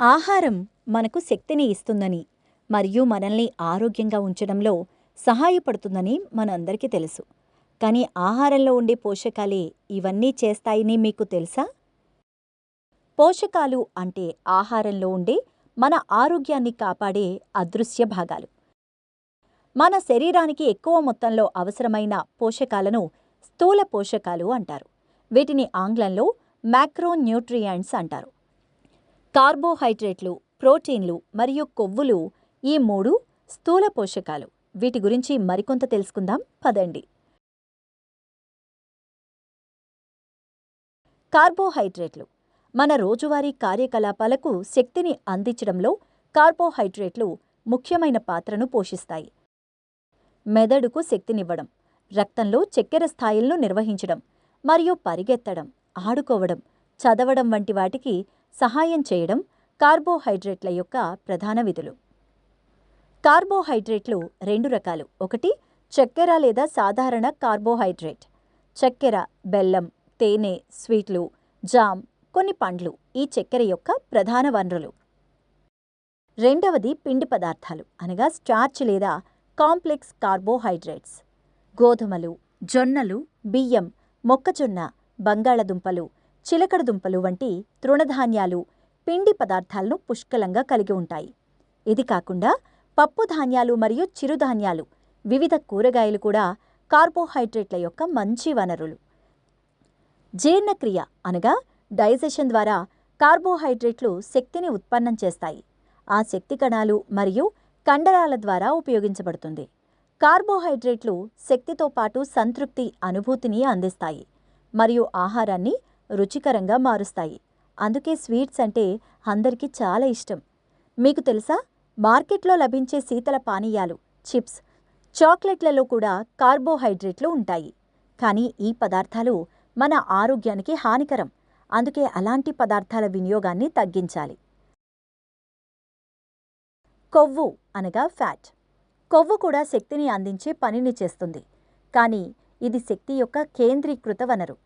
ఆహారం మనకు శక్తిని ఇస్తుందని మరియు మనల్ని ఆరోగ్యంగా ఉంచడంలో సహాయపడుతుందని మనందరికీ తెలుసు. కానీ ఆహారంలో ఉండే పోషకాలే ఇవన్నీ చేస్తాయని మీకు తెలుసా? పోషకాలు అంటే ఆహారంలో ఉండే మన ఆరోగ్యాన్ని కాపాడే అదృశ్య భాగాలు. మన శరీరానికి ఎక్కువ మొత్తంలో అవసరమైన పోషకాలను స్థూల పోషకాలు అంటారు. వీటిని ఆంగ్లంలో మ్యాక్రోన్యూట్రియంట్స్ అంటారు. కార్బోహైడ్రేట్లు ప్రోటీన్లు మరియు కొవ్వులు ఈ మూడు స్థూల పోషకాలు. వీటి గురించి మరికొంత తెలుసుకుందాం. పదండి. కార్బోహైడ్రేట్లు. మన రోజువారీ కార్యకలాపాలకు శక్తిని అందించడంలో కార్బోహైడ్రేట్లు ముఖ్యమైన పాత్రను పోషిస్తాయి. మెదడుకు శక్తినివ్వడం రక్తంలో చక్కెర స్థాయిలను నిర్వహించడం మరియు పరిగెత్తడం ఆడుకోవడం చదవడం వంటి వాటికి సహాయం చేయడం కార్బోహైడ్రేట్ల యొక్క ప్రధాన విధులు. కార్బోహైడ్రేట్లు రెండు రకాలు. ఒకటి చక్కెర లేదా సాధారణ కార్బోహైడ్రేట్. చక్కెర బెల్లం తేనె స్వీట్లు జామ్ కొన్ని పండ్లు ఈ చక్కెర యొక్క ప్రధాన వనరులు. రెండవది పిండి పదార్థాలు అనగా స్టార్చ్ లేదా కాంప్లెక్స్ కార్బోహైడ్రేట్స్. గోధుమలు జొన్నలు బియ్యం మొక్కజొన్న బంగాళదుంపలు చిలకడదుంపలు వంటి తృణధాన్యాలు పిండి పదార్థాలను పుష్కలంగా కలిగి ఉంటాయి. ఇది కాకుండా పప్పు ధాన్యాలు మరియు చిరుధాన్యాలు వివిధ కూరగాయలు కూడా కార్బోహైడ్రేట్ల యొక్క మంచి వనరులు. జీర్ణక్రియ అనగా డైజెషన్ ద్వారా కార్బోహైడ్రేట్లు శక్తిని ఉత్పన్నం చేస్తాయి. ఆ శక్తి కణాలు మరియు కండరాల ద్వారా ఉపయోగించబడుతుంది. కార్బోహైడ్రేట్లు శక్తితో పాటు సంతృప్తి అనుభూతిని అందిస్తాయి మరియు ఆహారాన్ని రుచికరంగా మారుస్తాయి. అందుకే స్వీట్స్ అంటే అందరికీ చాలా ఇష్టం. మీకు తెలుసా? మార్కెట్లో లభించే శీతల పానీయాలు చిప్స్ చాక్లెట్లలో కూడా కార్బోహైడ్రేట్లు ఉంటాయి. కానీ ఈ పదార్థాలు మన ఆరోగ్యానికి హానికరం. అందుకే అలాంటి పదార్థాల వినియోగాన్ని తగ్గించాలి. కొవ్వు అనగా ఫ్యాట్. కొవ్వు కూడా శక్తిని అందించే పనిని చేస్తుంది. కానీ ఇది శక్తి యొక్క కేంద్రీకృత వనరు.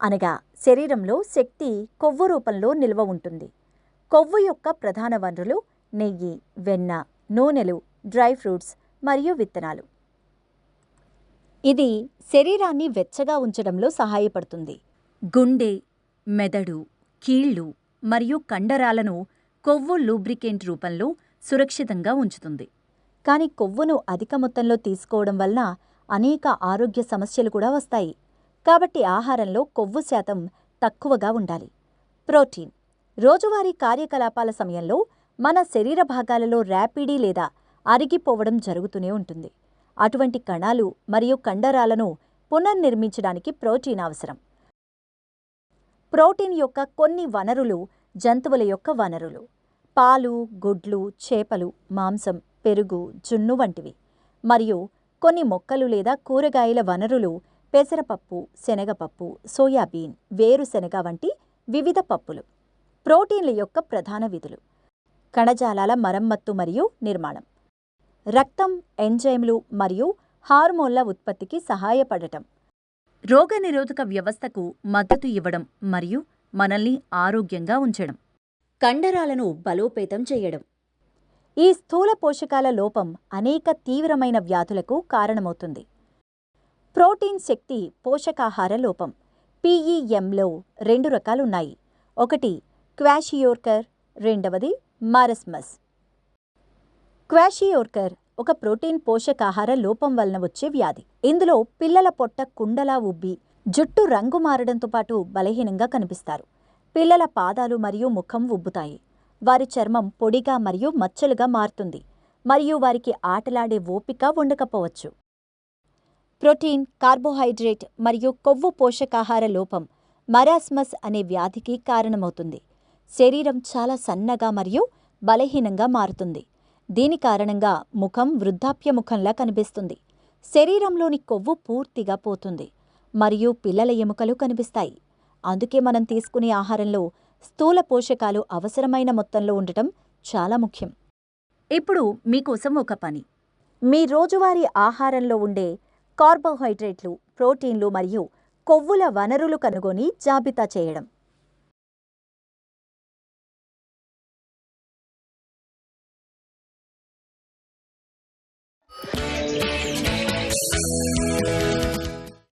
అనగా శరీరంలో శక్తి కొవ్వు రూపంలో నిల్వ ఉంటుంది. కొవ్వు యొక్క ప్రధాన వనరులు నెయ్యి వెన్న నూనెలు డ్రై ఫ్రూట్స్ మరియు విత్తనాలు. ఇది శరీరాన్ని వెచ్చగా ఉంచడంలో సహాయపడుతుంది. గుండె మెదడు కీళ్ళు మరియు కండరాలను కొవ్వు లూబ్రికెంట్ రూపంలో సురక్షితంగా ఉంచుతుంది. కానీ కొవ్వును అధిక మొత్తంలో తీసుకోవడం వలన అనేక ఆరోగ్య సమస్యలు కూడా వస్తాయి. కాబట్టి ఆహారంలో కొవ్వు శాతం తక్కువగా ఉండాలి. ప్రోటీన్. రోజువారీ కార్యకలాపాల సమయంలో మన శరీర భాగాలలో ర్యాపిడీ లేదా అరిగిపోవడం జరుగుతూనే ఉంటుంది. అటువంటి కణాలు మరియు కండరాలను పునర్నిర్మించడానికి ప్రోటీన్ అవసరం. ప్రోటీన్ యొక్క కొన్ని వనరులు జంతువుల యొక్క వనరులు. పాలు గుడ్లు చేపలు మాంసం పెరుగు జున్ను వంటివి. మరియు కొన్ని మొక్కలు లేదా కూరగాయల వనరులు పెసరపప్పు శనగపప్పు సోయాబీన్ వేరుశెనగ వంటి వివిధ పప్పులు. ప్రోటీన్ల యొక్క ప్రధాన విధులు. కణజాలాల మరమ్మత్తు మరియు నిర్మాణం. రక్తం ఎంజైమ్లు మరియు హార్మోన్ల ఉత్పత్తికి సహాయపడటం. రోగనిరోధక వ్యవస్థకు మద్దతు ఇవ్వడం మరియు మనల్ని ఆరోగ్యంగా ఉంచడం. కండరాలను బలోపేతం చేయడం. ఈ స్థూల పోషకాల లోపం అనేక తీవ్రమైన వ్యాధులకు కారణమవుతుంది. ప్రోటీన్ శక్తి పోషకాహార లోపం పీఈఎంలో రెండు రకాలున్నాయి. ఒకటి క్వాషియోర్కర్ రెండవది మారస్మస్. క్వాషియోర్కర్ ఒక ప్రోటీన్ పోషకాహార లోపం వలన వచ్చే వ్యాధి. ఇందులో పిల్లల పొట్ట కుండలా ఉబ్బి జుట్టు రంగు మారడంతో పాటు బలహీనంగా కనిపిస్తారు. పిల్లల పాదాలు మరియు ముఖం ఉబ్బుతాయి. వారి చర్మం పొడిగా మరియు మచ్చలుగా మారుతుంది. మరియు వారికి ఆటలాడే ఓపిక ఉండకపోవచ్చు. ప్రోటీన్ కార్బోహైడ్రేట్ మరియు కొవ్వు పోషకాహార లోపం మరాస్మస్ అనే వ్యాధికి కారణమవుతుంది. శరీరం చాలా సన్నగా మరియు బలహీనంగా మారుతుంది. దీని కారణంగా ముఖం వృద్ధాప్య ముఖంలా కనిపిస్తుంది. శరీరంలోని కొవ్వు పూర్తిగా పోతుంది. మరియు పిల్లల ఎముకలు కనిపిస్తాయి. అందుకే మనం తీసుకునే ఆహారంలో స్థూల పోషకాలు అవసరమైన మొత్తంలో ఉండటం చాలా ముఖ్యం. ఇప్పుడు మీకోసం ఒక పని. మీ రోజువారీ ఆహారంలో ఉండే కార్బోహైడ్రేట్లు ప్రోటీన్లు మరియు కొవ్వుల వనరులు కనుగొని జాబితా చేయడం.